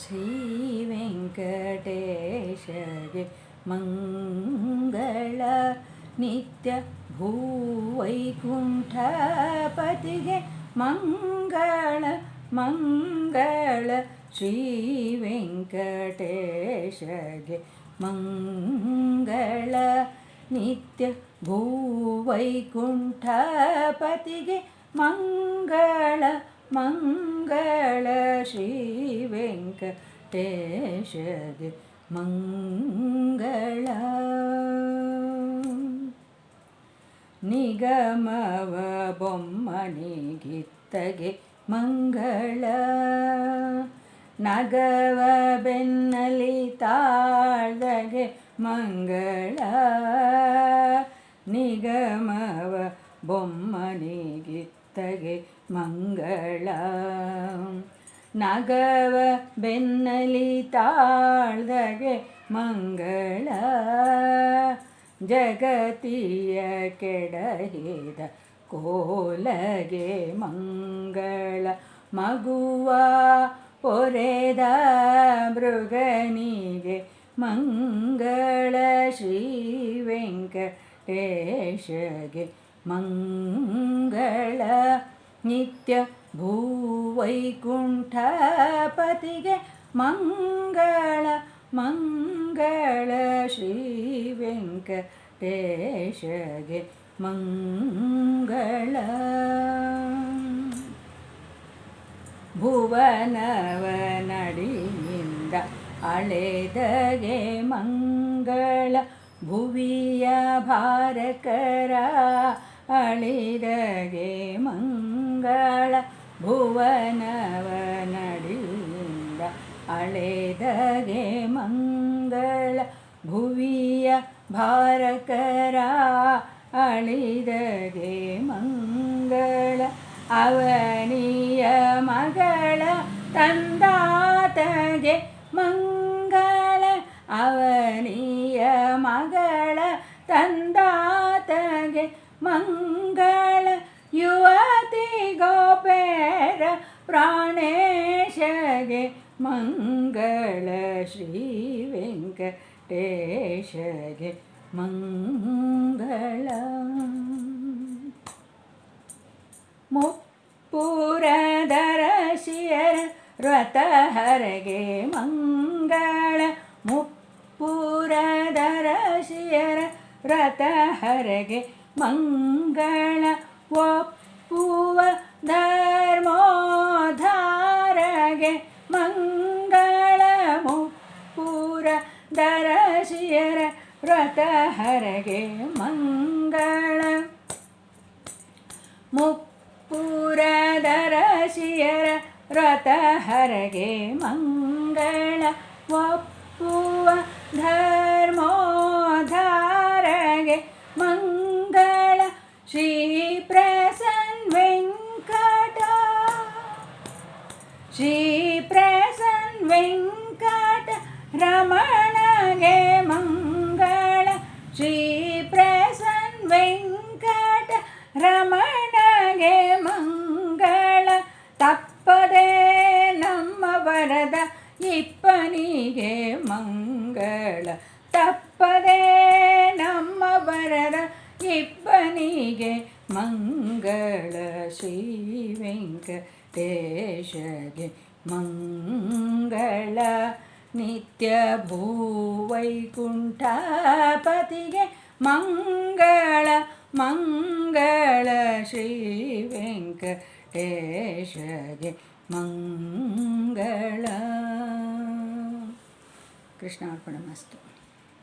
ಶ್ರೀ ವೆಂಕಟೇಶಗೆ ಮಂಗಳ ನಿತ್ಯ ಭೂವೈಕುಂಠಪತಿಗೆ ಮಂಗಳ ಮಂಗಳ ಶ್ರೀ ವೆಂಕಟೇಶಗೆ ಮಂಗಳ ನಿತ್ಯ ಭೂವೈಕುಂಠಪತಿಗೆ ಮಂಗಳ ಶ್ರೀ ವೆಂಕಟೇಶಗೆ ಮಂಗಳ. ನಿಗಮವ ಬೊಮ್ಮನಿಗಿತ್ತಗೆ ಮಂಗಳ. ನಗವ ಬೆನ್ನಲಿ ತಾಳ್ದಗೆ ಮಂಗಳ. ನಿಗಮವ ಬೊಮ್ಮನಿಗಿತ್ತಗೆ ಮಂಗಳ. ನಗವ ಬೆನ್ನಲಿ ತಾಳ್ದಗೆ ಮಂಗಳ. ಜಗತಿಯ ಕೆಡಹಿದ ಕೋಲಗೆ ಮಂಗಳ. ಮಗುವ ಪೊರೆದ ಮೃಗನಿಗೆ ಮಂಗಳ. ಶ್ರೀ ವೆಂಕಟೇಶಗೆ ಮಂಗಳ ನಿತ್ಯ ಭೂವೈಕುಂಠಪತಿಗೆ ಮಂಗಳ ಮಂಗಳ ಶ್ರೀ ವೆಂಕಟೇಶಗೆ ಮಂಗಳ. ಭುವನವ ನಡಿಯಿಂದ ಅಳೆದಗೆ ಮಂಗಳ ಭುವಿಯ ಭಾರಕರ ಅಳಿದಗೆ ಮಂಗಳ ಭುವನವ ನಡಿಯಿಂದ ಅಳೆದಗೆ ಮಂಗಳ ಭುವಿಯ ಭಾರಕರ ಅಳಿದಗೆ ಮಂಗಳ ಅವನಿಯ ಮಗಳ ತಂದಾತಗೆ ಮಂಗಳ ಅವನಿಯ ಮಗಳ ತಂದಾತಗೆ ಮಂಗಳ ಯುವತಿ ಗೋಪೇರ ಪ್ರಾಣೇಶಗೆ ಮಂಗಳ ಶ್ರೀ ವೆಂಕಟೇಶಗೆ ಮಂಗಳ. ಮುಪ್ಪುರದರ ಶಿಯರ ವ್ರತಹರಗೆ ಮಂಗಳ. ಮುಪ್ಪುರದರ ಶಿಯರ ವ್ರತಹರಗೆ ಮಂಗಳ ಒಪ್ಪುವ ಧರ್ಮೋಧಾರಗೆ ಮಂಗಳ ಮುಪ್ಪುರ ದರಶಿಯರ ವ್ರತಹರಗೆ ಮಂಗಳ ಮುಪ್ಪುರ ದರಶಿಯರ ವ್ರತಹರಗೆ ಮಂಗಳ ಒಪ್ಪುವ ಧರ್ಮೋಧಾರಗೆ ಶ್ರೀ ಪ್ರಸನ್ ವೆಂಕಟ ರಮಣಗೆ ಮಂಗಳ. ಶ್ರೀ ಪ್ರಸನ್ ವೆಂಕಟ ರಮಣಗೆ ಮಂಗಳ. ತಪ್ಪದೆ ನಮ್ಮ ವರದ ಇಪ್ಪನಿಗೆ ಮಂಗಳ. ಮಂಗಳ ಶ್ರೀ ವೆಂಕಟೇಶಗೆ ಮಂಗಳ ನಿತ್ಯ ಭೂವೈಕುಂಠಪತಿಗೆ ಮಂಗಳ ಮಂಗಳ ಶ್ರೀ ವೆಂಕಟೇಶಗೆ ಮಂಗಳ. ಕೃಷ್ಣಾರ್ಪಣ ಮಸ್ತು.